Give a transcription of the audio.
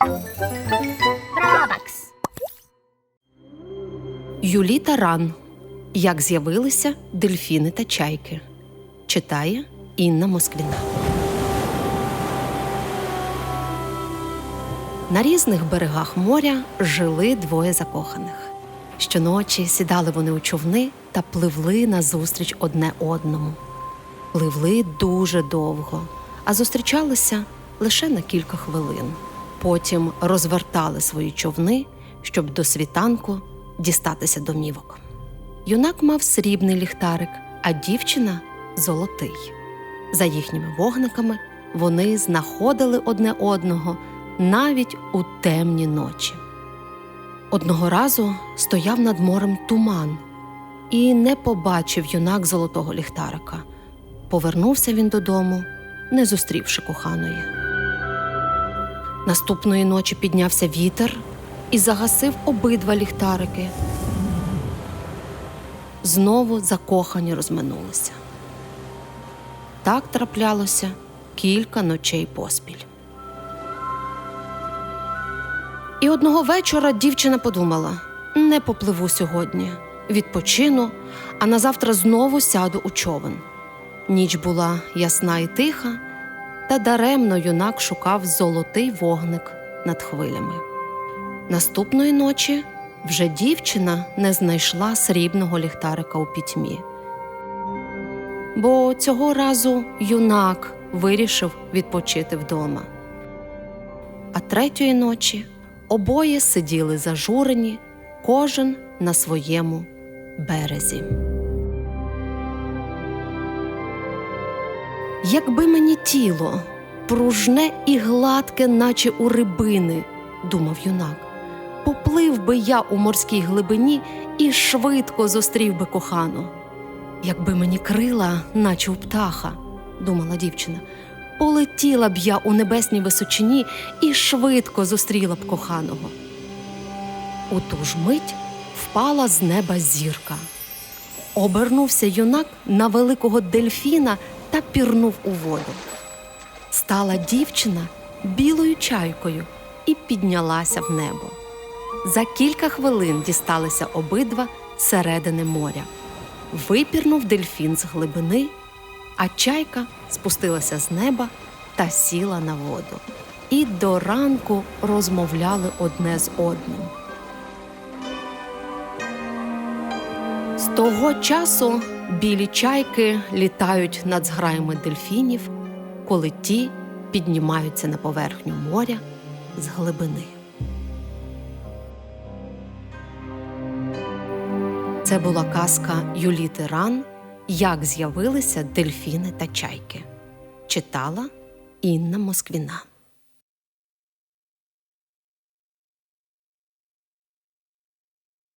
Робакс. Юліта Ран. Як з'явилися дельфіни та чайки. Читає Інна Москвіна. На різних берегах моря жили двоє закоханих. Щоночі сідали вони у човни та пливли назустріч одне одному. Пливли дуже довго, а зустрічалися лише на кілька хвилин. Потім розвертали свої човни, щоб до світанку дістатися домівок. Юнак мав срібний ліхтарик, а дівчина золотий. За їхніми вогниками вони знаходили одне одного навіть у темні ночі. Одного разу стояв над морем туман і не побачив юнак золотого ліхтарика. Повернувся він додому, не зустрівши коханої. Наступної ночі піднявся вітер і загасив обидва ліхтарики. Знову закохані розминулися. Так траплялося кілька ночей поспіль. І одного вечора дівчина подумала: не попливу сьогодні, відпочину, а назавтра знову сяду у човен. Ніч була ясна і тиха, та даремно юнак шукав золотий вогник над хвилями. Наступної ночі вже дівчина не знайшла срібного ліхтарика у пітьмі. Бо цього разу юнак вирішив відпочити вдома. А третьої ночі обоє сиділи зажурені, кожен на своєму березі. Якби мені тіло пружне і гладке, наче у рибини, думав юнак, поплив би я у морській глибині і швидко зустрів би кохану. Якби мені крила, наче у птаха, думала дівчина, полетіла б я у небесній височині і швидко зустріла б коханого. У ту ж мить впала з неба зірка. Обернувся юнак на великого дельфіна та пірнув у воду. Стала дівчина білою чайкою і піднялася в небо. За кілька хвилин дісталися обидва середини моря. Випірнув дельфін з глибини, а чайка спустилася з неба та сіла на воду. І до ранку розмовляли одне з одним. З того часу білі чайки літають над зграями дельфінів, коли ті піднімаються на поверхню моря з глибини. Це була казка Юліти Ран Як з'явилися дельфіни та чайки. Читала Інна Москвіна.